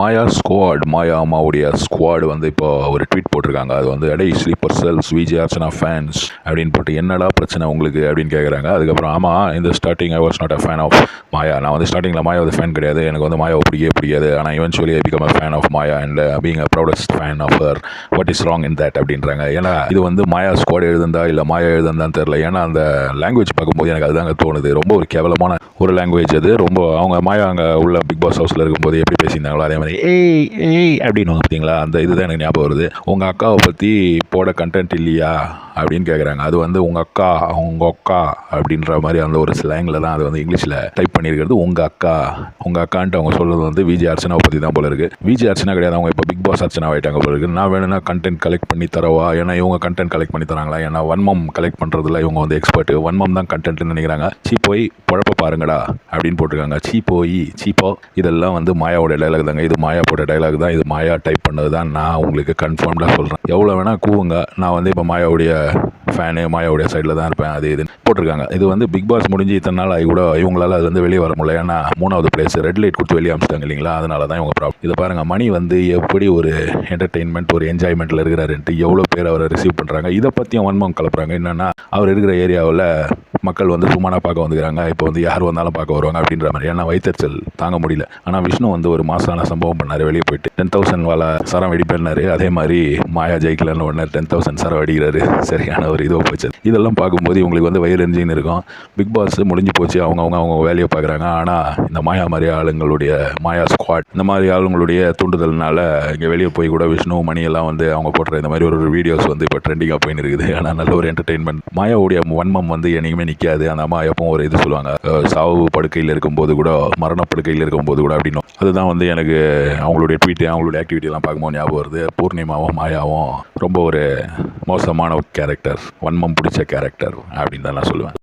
மாயா squad மாயா அம்மாவுடைய squad வந்து இப்போ ஒரு ட்வீட் போட்டிருக்காங்க. அது வந்து அடே sleeper cells Vijay Archana fans அப்படின்னு போட்டு என்னடா பிரச்சனை உங்களுக்கு? அப்படின்னு கேட்குறாங்க அதுக்கப்புறம் ஆமாம் இந்த starting I was not a fan of Maya நான் வந்து ஸ்டார்டிங்கில் மாயா வந்து ஃபேன் கிடையாது. எனக்கு வந்து மாயாவை பிடிக்கவே பிடிக்காது. ஆனால் eventually I become a fan of Maya and being a proudest fan of her what is wrong in that அப்படின்றாங்க. ஏன்னா இது வந்து மாயா ஸ்குவாட் எழுதுந்தா இல்லை மாயா எழுதுந்தான்னு தெரில ஏன்னா அந்த லாங்குவேஜ் பார்க்கும்போது எனக்கு அதுதாங்க தோணுது. ரொம்ப ஒரு கேவலமான ஒரு லாங்குவேஜ் அது. ரொம்ப அவங்க மாயா அங்கே உள்ள பிக் பாஸ் ஹவுஸில் இருக்கும்போது எப்படி பேசியிருந்தாங்களோ அதே மாதிரி ஏய் ஏய் அப்படின்னு பார்த்தீங்களா அந்த இதுதான் எனக்கு ஞாபகம் வருது. உங்கள் அக்காவை பற்றி போட கண்டென்ட் இல்லையா? அப்படின்னு கேட்குறாங்க அது வந்து உங்கள் அக்கா உங்கள் அக்கா அப்படின்ற மாதிரி அந்த ஒரு ஸ்லாங்கில் தான் அது வந்து இங்கிலீஷில் டைப் பண்ணியிருக்கிறது. உங்கள் அக்கா உங்கள் அக்கான்ட்டு அவங்க சொல்கிறது வந்து விஜய் அர்ச்சனாவை பற்றி தான் போல இருக்குது விஜய் அர்ச்சனா கிடையாது. அவங்க இப்போ பிக் பாஸ் அர்ச்சனா ஆகிட்டாங்க போல இருக்குது நான் வேணும்னா கண்டென்ட் கலெக்ட் பண்ணி தரவா? ஏன்னா இவங்க கண்டென்ட் கலெக்ட் பண்ணி தராங்களா? ஏன்னா வன்மம் கலெக்ட் பண்ணுறதுல இவங்க வந்து எக்ஸ்பர்ட் வன்மம் தான் கண்டென்ட்னு நினைக்கிறாங்க. சீ போய் குழப்ப பாருங்கடா அப்படின்னு போட்டிருக்காங்க. சீ போய் சீப்போ இதெல்லாம் வந்து மாயாவோட டைலாக் தாங்க. இது மாயா போட்ட டைலாக் தான். இது மாயா டைப் பண்ணது தான் நான் உங்களுக்கு கன்ஃபார்ம்டாக சொல்கிறேன் எவ்வளோ வேணால் கூவுங்க. நான் வந்து இப்போ மாயாவுடைய ஃபேனு மாயாவுடைய சைடில் தான் இருப்பேன். அது இதுன்னு போட்டிருக்காங்க. இது வந்து பிக் பாஸ் முடிஞ்சு இத்தனை நாள் ஆகி கூட இவங்களால அது வந்து வெளியே வர முடியல. ஏன்னா மூணாவது பிளேஸ் ரெட் லைட் கொடுத்து வெளியே அமைச்சிட்டாங்க இல்லைங்களா? அதனால தான் இவங்க ப்ராப்ளம் இதை பாருங்கள் மணி வந்து எப்படி ஒரு என்டர்டெயின்மெண்ட் ஒரு என்ஜாய்மெண்ட்டில் இருக்கிறாருன்ட்டு எவ்வளோ பேர் அவரை ரிசீவ் பண்ணுறாங்க இதை பற்றியும் வன்மம் கலப்புறாங்க. என்னென்னா அவர் இருக்கிற ஏரியாவில் மக்கள் வந்து சும்மானா பார்க்க வந்துக்கிறாங்க. இப்போ வந்து யார் வந்தாலும் பார்க்க வருவாங்க அப்படின்ற மாதிரி. ஏன்னா வைத்தறிச்சல் தாங்க முடியல. ஆனால் விஷ்ணு வந்து ஒரு மாசான சம்பவம் பண்ணார் வெளியே போயிட்டு. டென் தௌசண்ட் வாழ சரம் வெடிப்பேன்னாரு. அதே மாதிரி மாயா ஜெயிக்கலன்னு உடனே டென் தௌசண்ட் சரம் அடிக்கிறாரு சரியான ஒரு இதுவாக போச்சு. இதெல்லாம் பார்க்கும்போது இவங்களுக்கு வந்து வயல் எரிஞ்சின்னு இருக்கும். பிக் பாஸ் முடிஞ்சு போச்சு. அவங்க அவங்க அவங்க வேலையை பார்க்குறாங்க. ஆனால் இந்த மாயா மாதிரி ஆளுங்களுடைய மாயா ஸ்குவாட் இந்த மாதிரி ஆளுங்களுடைய தூண்டுதல்னால இங்கே வெளியே போய் கூட விஷ்ணு மணி எல்லாம் வந்து அவங்க போடுற இந்த மாதிரி ஒரு வீடியோஸ் வந்து இப்போ ட்ரெண்டிங்காக போயின்னு இருக்குது. ஆனால் நல்ல ஒரு என்டர்டெயின்மெண்ட் மாயாவுடைய வன்மம் வந்து என்னைக்குமே நிற்காது அந்த அம்மா எப்பவும் ஒரு இது சொல்லுவாங்க. சாவு படுக்கையில் இருக்கும்போது கூட மரண படுக்கையில் இருக்கும்போது கூட அப்படின்னு. அதுதான் வந்து எனக்கு அவங்களுடைய ட்வீட்டு அவங்களுடைய ஆக்டிவிட்டிலாம் பார்க்கும்போது ஞாபகம் வருது. பூர்ணிமாவும் மாயாவும் ரொம்ப ஒரு மோசமான கேரக்டர் வன்மம் பிடிச்ச கேரக்டர் அப்படின்னு தான் நான் சொல்லுவேன்.